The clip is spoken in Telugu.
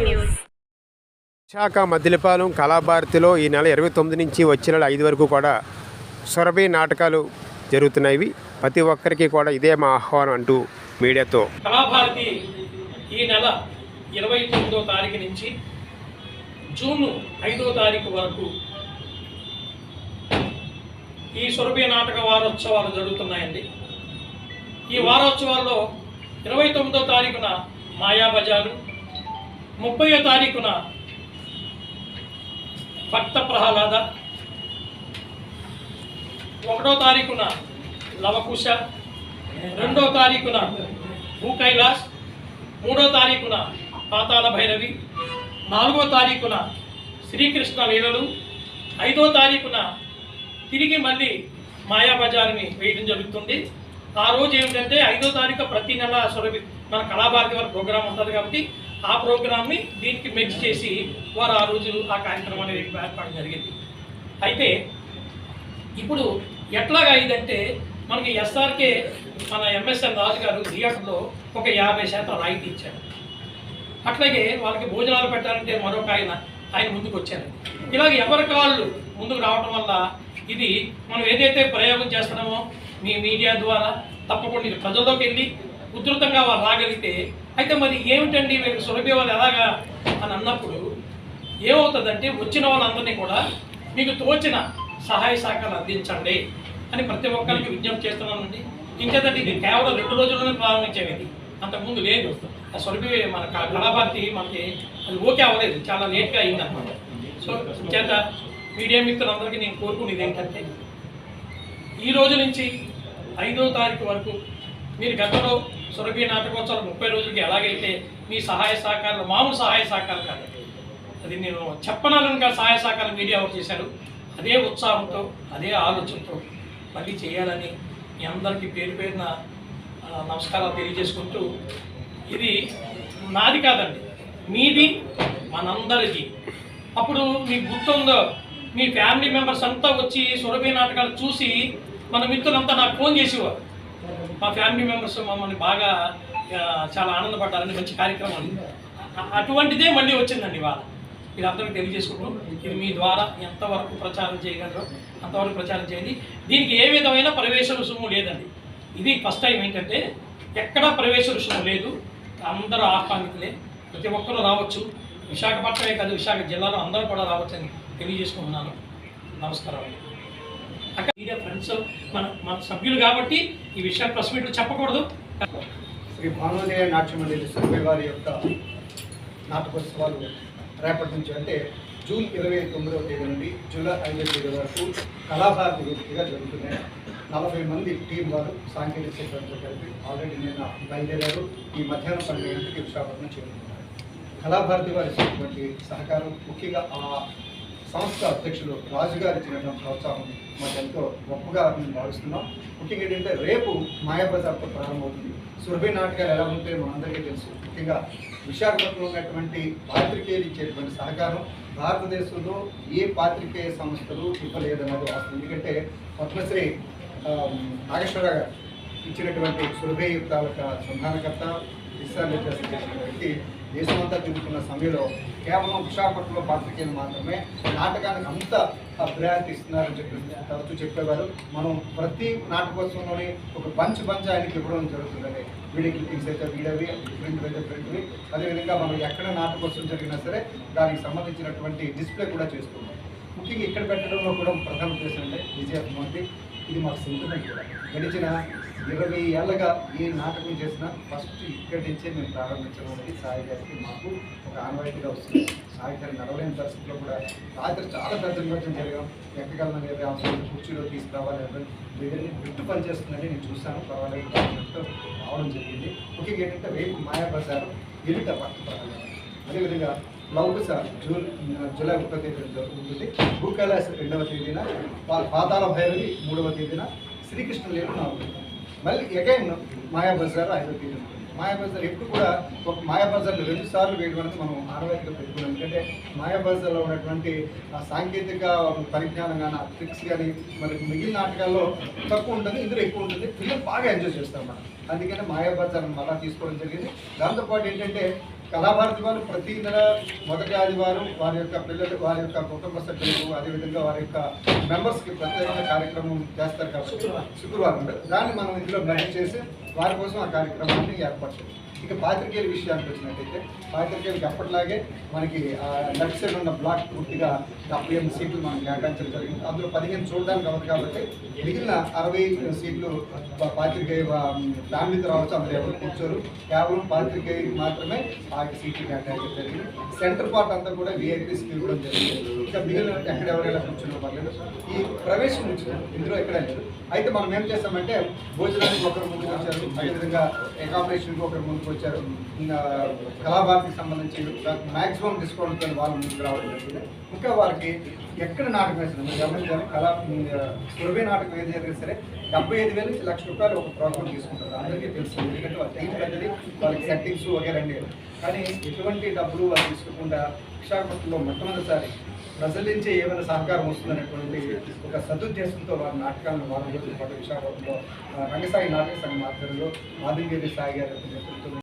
న్యూస్. విశాఖ మద్దిలపాలెం కళాభారతిలో ఈ నెల ఇరవై తొమ్మిది నుంచి వచ్చే నెల ఐదు వరకు కూడా సొరబి నాటకాలు జరుగుతున్నాయి. ప్రతి ఒక్కరికి కూడా ఇదే మా ఆహ్వానం అంటూ మీడియాతో. కళాభారతి ఈ నెల ఇరవై తొమ్మిదో తారీఖు నుంచి జూన్ ఐదో తారీఖు వరకు ఈ సురభి నాటక వారోత్సవాలు జరుగుతున్నాయండి. ఈ వారోత్సవాల్లో ఇరవై తొమ్మిదో తారీఖున మాయాబజారు ముప్పయో తారీఖున భక్త ప్రహ్లాద ఒకటో తారీఖున లవకుశ. రెండో తారీఖున భూకైలాస్ మూడో తారీఖున పాతాళ భైరవి. నాలుగో తారీఖున శ్రీకృష్ణ లీలలు. ఐదో తారీఖున తిరిగి మళ్ళీ మాయాబజార్ని వేయడం జరుగుతుంది. ఆ రోజు ఏమిటంటే ఐదో తారీఖు ప్రతి నెల సురభి మన కళాభారతి వారి ప్రోగ్రాం ఉంటుంది కాబట్టి ఆ ప్రోగ్రామ్ని దీనికి మెచ్ చేసి వారు ఆ రోజు ఆ కార్యక్రమాన్ని ఏర్పాటు జరిగింది. అయితే ఇప్పుడు ఎట్లాగా ఇదంటే మనకి ఎస్ఆర్కే మన ఎంఎస్ఎన్ రాజు గారు థియేటర్లో ఒక యాభై శాతం రాయితీ ఇచ్చారు. అట్లాగే వాళ్ళకి భోజనాలు పెట్టాలంటే మరొక ఆయన ఆయన ముందుకు వచ్చారు. ఇలాగ ఎవరి కాళ్ళు ముందుకు రావడం వల్ల ఇది మనం ఏదైతే ప్రయోగం చేస్తున్నామో మీ మీడియా ద్వారా తప్పకుండా ఇది ప్రజల్లోకి వెళ్ళి ఉధృతంగా వాళ్ళు రాగలిగితే అయితే మరి ఏమిటండి వీళ్ళకి సులభి ఎలాగా అని అన్నప్పుడు ఏమవుతుందంటే వచ్చిన వాళ్ళందరినీ కూడా మీకు తోచిన సహాయ సహకారాలు అందించండి అని ప్రతి ఒక్కరికి విజ్ఞప్తి చేస్తున్నానండి ఇంకేదంటే ఇది కేవలం రెండు రోజుల్లోనే ప్రారంభించేది అంతకుముందు లేదు. ఆ స్వరూపి మన క- కళాభారతి మనకి అది ఓకే అవ్వలేదు. చాలా లేట్గా అయింది అనమాట సో చేత మీడియా మిత్రులందరికీ నేను కోరుకునేది ఏంటంటే ఈ రోజు నుంచి ఐదో తారీఖు వరకు మీరు గతంలో సురభి నాటకోత్సవాలు ముప్పై రోజులకి ఎలాగైతే మీ సహాయ సహకారాలు మామూలు సహాయ సహకారం కాదు. అది నేను చెప్పనాలనుగా సహాయ సహకారం మీడియా వారు చేశారు. అదే ఉత్సాహంతో అదే ఆలోచనతో మళ్ళీ చేయాలని మీ అందరికీ పేరు పేరున నమస్కారాలు తెలియజేసుకుంటూ ఇది నాది కాదండి. మీది మనందరిది. అప్పుడు మీ గుర్తుందో మీ ఫ్యామిలీ మెంబర్స్ అంతా వచ్చి సురభి నాటకాలు చూసి మన మిత్రులంతా నాకు ఫోన్ చేసేవారు. మా ఫ్యామిలీ మెంబర్స్ మమ్మల్ని బాగా చాలా ఆనందపడ్డారని మంచి కార్యక్రమం అటువంటిదే మళ్ళీ వచ్చిందండి ఇవాళ. ఇది అందరికీ తెలియజేసుకుంటూ ఇది మీ ద్వారా ఎంతవరకు ప్రచారం చేయగలరో అంతవరకు ప్రచారం చేయండి. దీనికి ఏ విధమైన ప్రవేశ రుసుము లేదండి. ఇది ఫస్ట్ టైం ఏంటంటే ఎక్కడా ప్రవేశ రుసుము లేదు. అందరూ ఆహ్వానితులే. ప్రతి ఒక్కరూ రావచ్చు. విశాఖపట్నమే కాదు విశాఖ జిల్లాలో అందరూ కూడా రావచ్చని తెలియజేసుకుంటున్నాను. నమస్కారం అండి. అక్కడ మీడియా ఫ్రెండ్స్ మన మన సభ్యులు కాబట్టి ఈ విషయాలు ప్రెస్ మీట్లు చెప్పకూడదు. శ్రీ భానుదేవ నాట్య మండలి సర్వే వారి యొక్క నాటకోత్సవాలు రేపటి నుంచి అంటే జూన్ ఇరవై తొమ్మిదవ తేదీ నుండి జూలై ఐదవ తేదీ వరకు కళాభారతి వేదికగా జరుగుతున్నాయి. నలభై మంది టీం వారు సాంకేతిక సిబ్బందితో కలిపి ఆల్రెడీ నిన్న బయలుదేరారు. ఈ మధ్యాహ్నం పన్నెండు గంటలకి విశాఖపట్నం చేరుకున్నారు. కళాభారతి వారి సహకారం ముఖ్యంగా ఆ సంస్థ అధ్యక్షులు రాజు గారు ఇచ్చినటువంటి ప్రోత్సాహం మాకు ఎంతో గొప్పగా మేము భావిస్తున్నాం. ముఖ్యంగా ఏంటంటే రేపు మాయాబజార్తో ప్రారంభమవుతుంది. సురభి నాటకాలు ఎలా ఉంటాయో మనందరికీ తెలుసు. ముఖ్యంగా విశాఖపట్నంలో ఉన్నటువంటి పాత్రికేయులు ఇచ్చేటువంటి సహకారం భారతదేశంలో ఏ పాత్రికేయ సంస్థలు ఇవ్వలేదన్నది వాస్తవం. ఎందుకంటే పద్మశ్రీ ఆ, నాగేశ్వరరావు గారు ఇచ్చినటువంటి సురభి తాలూకా సంధానకర్త దిశానిర్దేశం చేసిన దేశమంతా తిరుగుతున్న సమయంలో కేవలం విశాఖపట్నంలో పాత్రికేయులు మాత్రమే నాటకానికి అంత ప్రయారిటీ ఇస్తున్నారని చెప్పి తరచూ చెప్పేవారు. మనం ప్రతి నాటకోత్సవంలోనే ఒక బంచ్ బంచ్ ఆయనకి ఇవ్వడం జరుగుతుందండి. వీడియో క్లిప్పింగ్స్ అయితే వీడవి ప్రింట్ అయితే ప్రింట్వి. అదేవిధంగా మనం ఎక్కడ నాటకోత్సవం జరిగినా సరే దానికి సంబంధించినటువంటి డిస్ప్లే కూడా చేస్తున్నాం. ముఖ్యంగా ఇక్కడ పెట్టడంలో కూడా ప్రధాన ఉద్దేశం అంటే విజయత్మూర్తి ఇది మాకు సెంటిమెంట్ కూడా గడిచిన ఇరవై ఏళ్ళగా ఏ నాటకం చేసినా ఫస్ట్ ఇక్కడి నుంచే మేము ప్రారంభించడం అనేది సాయి గారికి మాకు ఒక ఆనవాయితీగా వస్తుంది. సాయి గారి నడవలేని పరిస్థితుల్లో కూడా రాత్రి చాలా పెద్ద నిర్వచనం జరిగాం. ఎక్కగలను వేరే అవసరం కుర్చీలో తీసుకురావాలి ఎవరు వీళ్ళని బిట్టు పనిచేస్తుందని నేను చూశాను. పర్వాలేదు రావడం జరిగింది. ముఖ్యంగా ఏంటంటే రేపు మాయాబజారు ఎదుట పక్క అదేవిధంగా లౌకుస జూన్ జూలై ఒకటో తేదీన జరుగుతుంది. భూకైలాస్ రెండవ తేదీన పాతాల భైరవి మూడవ తేదీన శ్రీకృష్ణ లేరు నాలుగు మళ్ళీ అగైన్ మాయాబజార్ ఐదవ తేదీన. మాయాబజార్ ఎప్పుడు కూడా ఒక మాయాబజార్లో రెండు సార్లు వేయడం అనేది మనం ఆనవాయితీగా పెట్టుకున్నాం ఎందుకంటే మాయాబజార్లో ఉన్నటువంటి ఆ సాంకేతిక పరిజ్ఞానం కానీ ఆ ట్రిక్స్ కానీ మనకి మిగిలిన నాటకాల్లో తక్కువ ఉంటుంది ఇందులో ఎక్కువ ఉంటుంది. పిల్లలు బాగా ఎంజాయ్ చేస్తాం మనం అందుకని మాయాబజార్ మళ్ళా తీసుకోవడం జరిగింది. దాంతోపాటు ఏంటంటే కళాభారతి వారు ప్రతి నెల మొదటి ఆదివారం వారి యొక్క పిల్లలు వారి యొక్క కుటుంబ సభ్యులకు అదేవిధంగా వారి యొక్క మెంబర్స్కి ప్రత్యేకమైన కార్యక్రమం చేస్తారు కాబట్టి శుక్రవారం. దాన్ని మనం ఇందులో మెసేజ్ చేసి వారి కోసం ఆ కార్యక్రమాన్ని ఏర్పాటు ఇక పాత్రికేయుల విషయానికి వచ్చినట్టయితే పాత్రికేయులకి అప్పటిలాగే మనకి ఆ లెఫ్ట్ సైడ్ ఉన్న బ్లాక్ పూర్తిగా డెబ్బై ఎనిమిది సీట్లు మనం కేటాయించడం జరిగింది. అందులో పదిహేను చూడడానికి అవ్వదు కాబట్టి మిగిలిన అరవై సీట్లు పాత్రికేయ ఫ్యామిలీతో రావచ్చు. అందులో ఎవరు కూర్చోరు. కేవలం పాత్రికేయులకు మాత్రమే ఆ సీట్లు కేటాయించడం జరిగింది. సెంటర్ పార్ట్ అంతా కూడా విఐపీస్కి ఇవ్వడం జరిగింది. ఇంకా మిగిలిన ఎక్కడ ఎవరైనా పర్లేదు. ఈ ప్రవేశం ఉంచిన. ఇందులో ఎక్కడ లేదు. అయితే మనం ఏం చేస్తామంటే భోజనానికి ఒకరు ముందుకు వచ్చారు అదేవిధంగా అకామిడేషన్కి ఒకరు ముందుకు వచ్చారు. కళాభారతికి సంబంధించి మ్యాక్సిమం డిస్కౌంట్ వాళ్ళు ముందుకు రావడం జరిగింది. ఇంకా వాళ్ళకి ఎక్కడ నాటకం వేసిన మీరు గమనించాలి కళా సురభి నాటకం ఏది జరిగినా సరే డెబ్బై ఐదు వేల నుంచి లక్ష రూపాయలు ఒక ప్రోగ్రామ్ తీసుకుంటారు. అందరికీ తెలుసు. ఎందుకంటే వాళ్ళ టైం పెద్దది వాళ్ళకి సెట్టింగ్స్ వగేరండి. కానీ ఎటువంటి డబ్బులు వాళ్ళు తీసుకోకుండా విశాఖపట్నంలో మొట్టమొదటిసారి ప్రజల నుంచి ఏమైనా సహకారం వస్తుందనేటువంటి ఒక సదుద్దేశంతో వారి నాటకాలను వారం రోజుల పాటు విశాఖపట్నంలో రంగసాయి నాటక సంఘం ఆధ్వర్యంలో మాధుగిరి సాయి గారి యొక్క